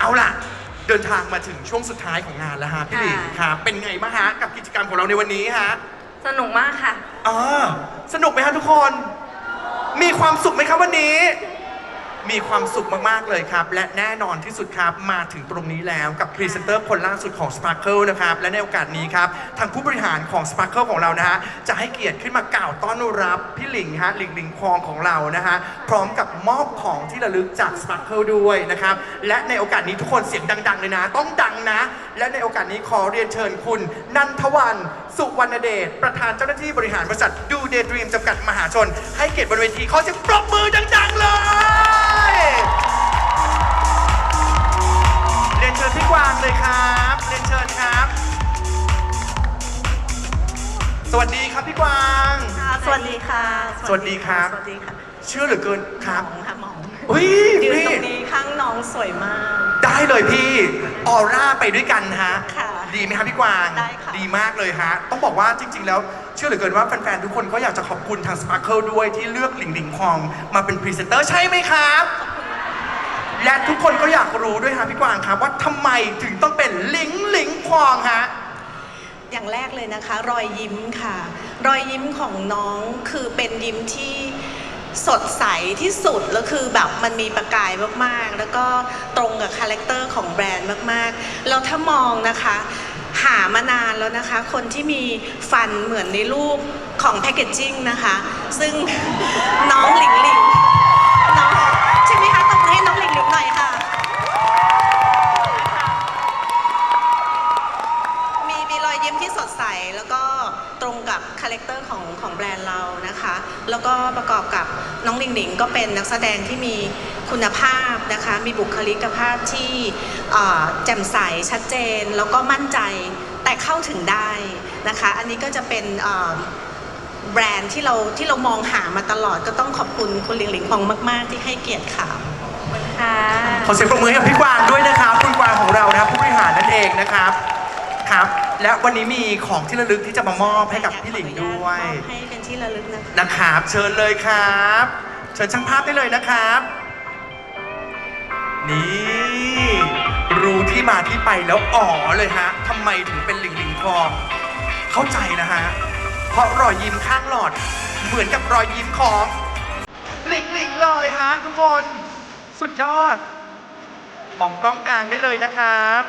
เอาล่ะ เดินทางมาถึงช่วงสุดท้ายของงานแล้วฮะพี่หลิงค่ะ ครับเป็นไงบ้างฮะกับกิจกรรมของเราในวันนี้ฮะสนุกมากค่ะ อ่าสนุกไหมฮะทุกคน มีความสุขไหมครับวันนี้ มีความสุขมาก ๆ เลยครับ และแน่นอนที่สุดครับ มาถึงตรงนี้แล้วกับพรีเซนเตอร์คนล่าสุดของ Sparkle นะครับ และในโอกาสนี้ครับ ทางผู้บริหารของ Sparkle ของเรานะฮะ จะให้เกียรติขึ้นมากล่าวต้อนรับพี่หลิงฮะหลิงหลิงคองของเรานะฮะ พร้อมกับมอบของที่ระลึกจาก Sparkle ด้วยนะครับ และในโอกาสนี้ทุกคนเสียงดัง ๆ เลยนะ ต้องดังนะ และในโอกาสนี้ขอเรียนเชิญคุณ นันทวันสุวรรณเดชประธานเจ้าหน้าที่บริหารบริษัทดูเดย์ดรีมจำกัดมหาชน ให้เกียรติบนเวทีขอเสียงปรบมือดัง ๆ เลย รียนเชิญพี่กวางเลยครับเรียนเชิญครับ สวัสดีครับพี่กวาง ค่ะสวัสดีค่ะ สวัสดีครับ สวัสดีค่ะเชื่อเหลือเกินคหมรับองค่ะหมองอุ้ยยืนพี่ ตรงนี้ข้างน้องสวยมาก ได้เลยพี่ออร่าไปด้วยกันฮะค่ะดีไหมครับพี่กวางได้ค่ะดีมากเลยฮะต้องบอกว่าจริง ๆ แล้วเชื่อเหลือเกินว่าแฟนๆทุกคนก็อยากจะขอบคุณทาง Sparkle ด้วยที่เลือกหลิงหลิงคองมาเป็นพรีเซนเตอร์ใช่ไหมครับ และทุกคนก็อยากรู้ด้วยฮะพี่กวางครับว่าทำไมถึงต้องเป็นหลิงหลิงควองฮะ อย่างแรกเลยนะคะ รอยยิ้มค่ะ รอยยิ้มของน้องคือเป็นยิ้มที่สดใสที่สุดแล้วคือแบบมันมีประกายมากๆ แล้วก็ตรงกับคาแรคเตอร์ของแบรนด์มากๆแล้วถ้ามองนะคะ หามานานแล้วนะคะ คนที่มีฟันเหมือนในรูปของแพคเกจจิ้งนะคะ ซึ่งน้องหลิงหลิง ใสแล้วก็ตรงกับคาแรคเตอร์ของของแบรนด์เรานะคะ แล้วก็ประกอบกับน้องหลิงหลิงก็เป็นนักแสดงที่มีคุณภาพนะคะ มีบุคลิกภาพที่เอ่อแจ่มใสชัดเจน แล้วก็มั่นใจแต่เข้าถึงได้นะคะ อันนี้ก็จะเป็นเอ่อแบรนด์ที่เราที่เรามองหามาตลอดก็ต้องขอบคุณคุณหลิงหลิงพองมาก ๆ ที่ให้เกียรติค่ะค่ะขอเสียงปรบมือให้กับพี่กวางด้วยนะครับคุณกวางของเรานะครับผู้บริหารนั่นเองนะครับครับ และวันนี้มีของที่ระลึกที่จะมามอบให้กับพี่หลิงด้วยมอบให้เป็นที่ระลึกนะคะนะครับเชิญเลยครับ เชิญช่างภาพได้เลยนะครับ นี่รู้ที่มาที่ไปแล้วอ๋อเลยฮะทำไมถึงเป็นหลิงหลิงทองเข้าใจนะฮะเพราะรอยยิ้มข้างหลอด เหมือนกับรอยยิ้มของหลิงหลิงเลยฮะทุกคน สุดยอดมองกล้องกลางได้เลยนะครับ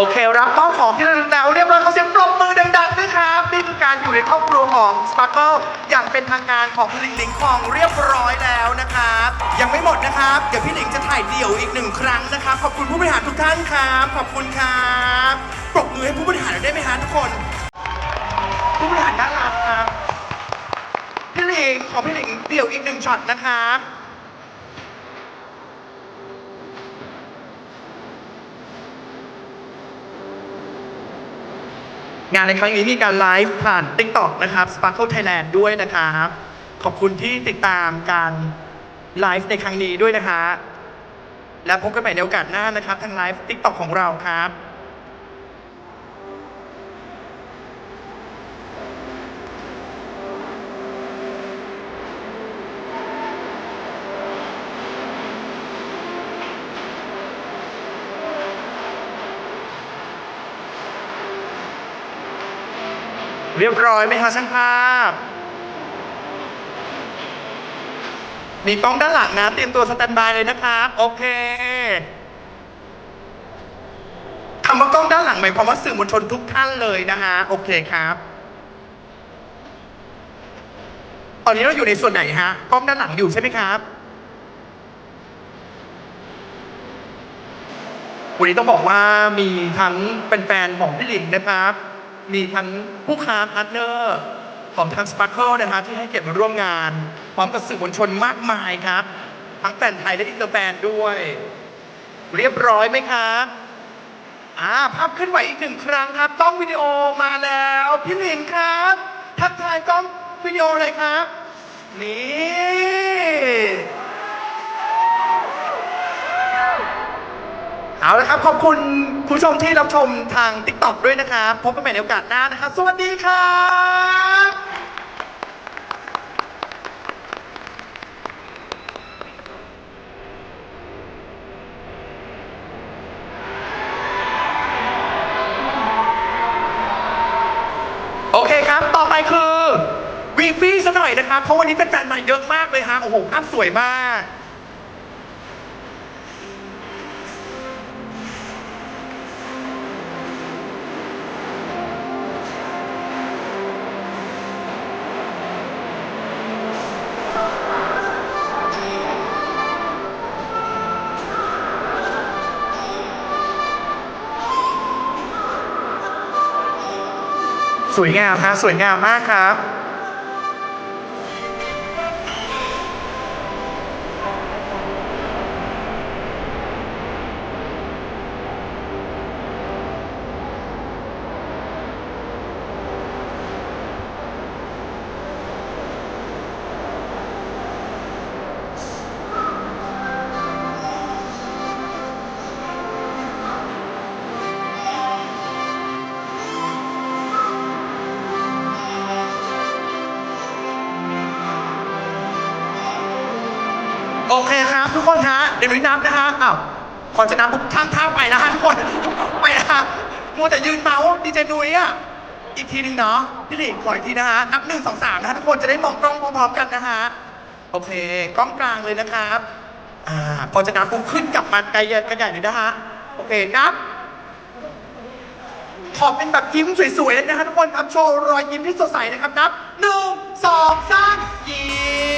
โอเค รับมอบของที่ระลึกแล้วเรียบร้อยเขอเสียงปรบมือดังๆด้วยครับนี่คือการอยู่ในครอบครัวของ Sparkle อย่างเป็นทางการของหลิงหลิงของเรียบร้อยแล้วนะครับ ยังไม่หมดนะครับ เดี๋ยวพี่หลิงจะถ่ายเดี่ยวอีกหนึ่งครั้งนะครับ ขอบคุณผู้บริหารทุกท่านครับ ขอบคุณครับปรบมือให้ผู้บริหารหน่อยได้ไหมฮะทุกคน ผู้บริหารด้านหลังครับพี่หลิงขอพี่หลิงเดี่ยวอีกหนึ่งช็อตนะครับ งานในครั้งนี้มีการไลฟ์ผ่านติ๊กต็อกนะครับ Sparkle Thailand ด้วยนะครับ ขอบคุณที่ติดตามการไลฟ์ในครั้งนี้ด้วยนะคะ และพบกันใหม่ในโอกาสหน้านะครับ ทางไลฟ์ติ๊กต็อกของเราครับ เรียบร้อยไหมคะช่างภาพ มีกล้องด้านหลังนะ เตรียมตัวสแตนบายเลยนะครับ โอเคคำว่ากล้องด้านหลังหมายความว่าสื่อมวลชนทุกท่านเลยนะฮะโอเคครับ ตอนนี้เราอยู่ในส่วนไหนฮะกล้องด้านหลังอยู่ใช่ไหมครับวันนี้ต้องบอกว่ามีทั้งเป็นแฟนๆของพี่หลิงนะครับ มีทั้งผู้ค้าพาร์ทเนอร์ของทาง Sparkle นะครับที่ให้เกียรติมาร่วมงาน พร้อมกับสื่อมวลชนมากมายครับ ทั้งแฟนไทยและอินเตอร์แฟนด้วย เรียบร้อยไหมครับอ่าภาพขึ้นไหวอีกหนึ่งครั้งครับกล้องวิดีโอมาแล้ว พี่หลิงครับ ทักทายกล้องวิดีโอเลยครับ นี่ เอาละครับขอบคุณผู้ชมที่รับชมทางติ๊กต็อกด้วยนะครับพบกันใหม่ในโอกาสหน้านะครับสวัสดีครับโอเคครับ ต่อไปคือวีฟีซะหน่อยนะครับ เพราะวันนี้เป็นแฟนใหม่เยอะมากเลยฮะ โอ้โหภาพสวยมาก สวยงามฮะสวยงามมากครับ โอเคครับ ทุกคนฮะเดี๋ยวนุ้ยนับนะฮะอ้าวก่อนจะนับปุ๊บท่างท่าไปนะฮะทุกคนไปนะฮะมัวแต่ยืนเมาส์ดีเจนุ้ยอะอีกทีหนึ่งเนาะพี่หลิงขออีกทีนะฮะนับหนึ่งสองสามนะฮะทุกคนจะได้มองกล้องพร้อมๆกันนะฮะโอเคกล้องกลางเลยนะครับอ่าพอจะนับปุ๊บขึ้นกลับมาไกลกันใหญ่เลยนะฮะโอเคนับขอเป็นแบบยิ้มสวยๆเลยนะคะทุกคนครับ โชว์รอยยิ้มที่สดใสนะครับนับหนึ่งสองสามยิ้ม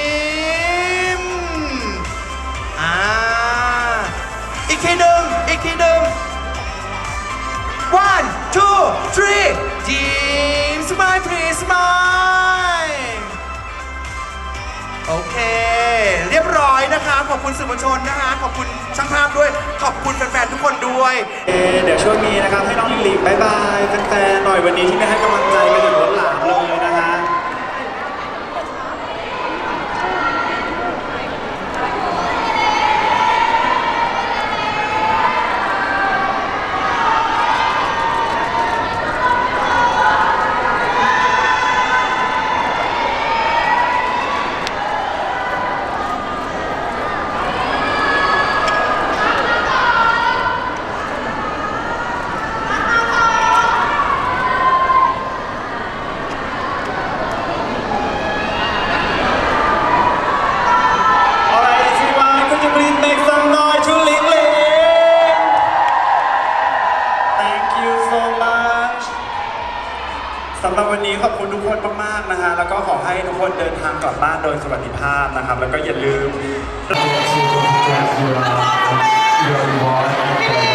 three ยิ้ม smile please smile โอเค เรียบร้อยนะคะ ขอบคุณสื่อมวลชนนะคะ ขอบคุณช่างภาพด้วย ขอบคุณแฟนๆ ทุกคนด้วยเอเดี๋ยวช่วงนี้นะครับ ให้น้องลิลลี่บายบายแฟนๆหน่อยวันนี้ที่ไม่ให้กำลังใจ สำหรับวันนี้ขอบคุณทุกคนมากๆนะฮะแล้วก็ขอให้ทุกคนเดินทางกลับบ้านโดยสวัสดิภาพนะครับ แล้วก็อย่าลืม Thank you.